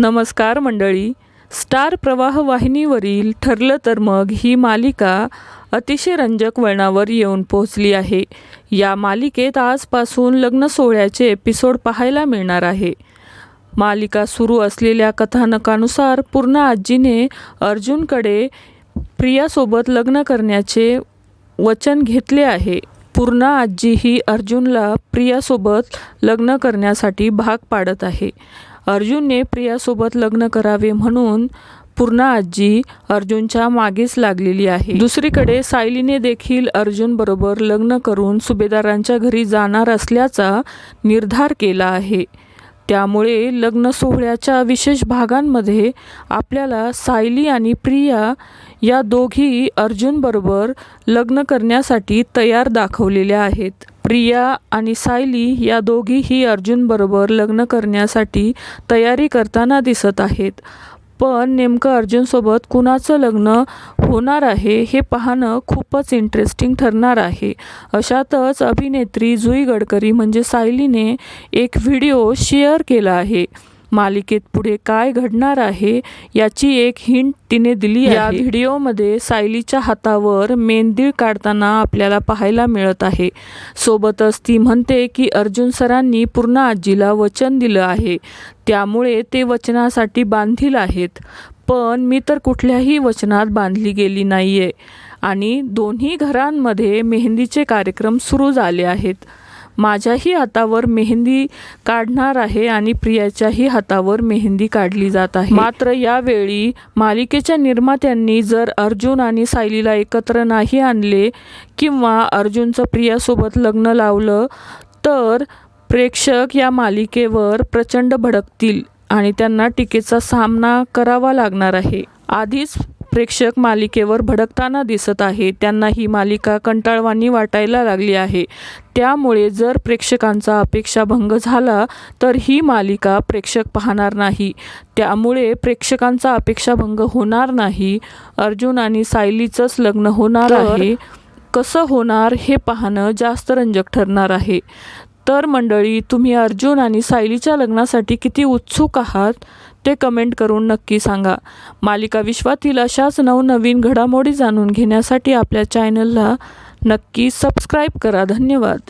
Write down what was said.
नमस्कार मंडळी. स्टार प्रवाह वाहिनीवरील ठरलं तर मग ही मालिका अतिशय रंजक वळणावर येऊन पोहोचली आहे. या मालिकेत आजपासून लग्न सोहळ्याचे एपिसोड पाहायला मिळणार आहे. मालिका सुरू असलेल्या कथानकानुसार पूर्ण आजीने अर्जुनकडे प्रियासोबत लग्न करण्याचे वचन घेतले आहे. पूर्ण आजी ही अर्जुनला प्रियासोबत लग्न करण्यासाठी भाग पाडत आहे. अर्जुनने प्रियासोबत लग्न करावे म्हणून पूर्ण आजी अर्जुनच्या मागेच लागलेली आहे. दुसरीकडे सायलीने देखील अर्जुनबरोबर लग्न करून सुभेदारांच्या घरी जाणार असल्याचा निर्धार केला आहे. त्यामुळे लग्न सोहळ्याच्या विशेष भागांमध्ये आपल्याला सायली आणि प्रिया या दोघी अर्जुनबरोबर लग्न करण्यासाठी तयार दाखवलेल्या आहेत. प्रिया आणि सायली या दोघीही अर्जुनबरोबर लग्न करण्यासाठी तयारी करताना दिसत आहेत. पण नेमकं अर्जुनसोबत कुणाचं लग्न होणार आहे हे पाहणं खूपच इंटरेस्टिंग ठरणार आहे. अशातच अभिनेत्री जुई गडकरी म्हणजे सायलीने एक व्हिडिओ शेअर केला आहे. मालिकेत पुढे काय घडणार आहे याची एक हिंट तिने दिली आहे. या व्हिडिओमध्ये सायलीच्या हातावर मेहंदी काढताना आपल्याला पाहायला मिळत आहे. सोबतच ती म्हणते की अर्जुन सरांनी पूर्ण आजीला वचन दिलं आहे. त्यामुळे ते वचनासाठी बांधील आहेत. पण मी तर कुठल्याही वचनात बांधली गेली नाही आहे आणि दोन्ही घरांमध्ये मेहंदीचे कार्यक्रम सुरू झाले आहेत. माझ्याही हातावर मेहंदी काढणार आहे आणि प्रियाच्याही हातावर मेहंदी काढली जात आहे. मात्र यावेळी मालिकेच्या निर्मात्यांनी जर अर्जुन आणि सायलीला एकत्र नाही आणले किंवा अर्जुनचं प्रियासोबत लग्न लावलं तर प्रेक्षक या मालिकेवर प्रचंड भडकतील आणि त्यांना टीकेचा सामना करावा लागणार आहे. आधीच प्रेक्षक मालिकेवर भडकताना दिसत आहे. त्यांना ही मालिका कंटाळवाणी वाटायला लागली आहे. त्यामुळे जर प्रेक्षकांचा अपेक्षाभंग झाला तर ही मालिका प्रेक्षक पाहणार नाही. त्यामुळे प्रेक्षकांचा अपेक्षाभंग होणार नाही. अर्जुन आणि सायलीचंच लग्न होणार आहे. कसं होणार हे पाहणं जास्त रंजक ठरणार आहे. तर मंडळी तुम्ही अर्जुन आणि सायलीच्या लग्नासाठी किती उत्सुक आहात? ते कमेंट करून नक्की सांगा. मालिका विश्वातील अशाच नवनवीन घडामोडी जाणून घेण्यासाठी आपल्या चॅनलला नक्की सबस्क्राईब करा. धन्यवाद.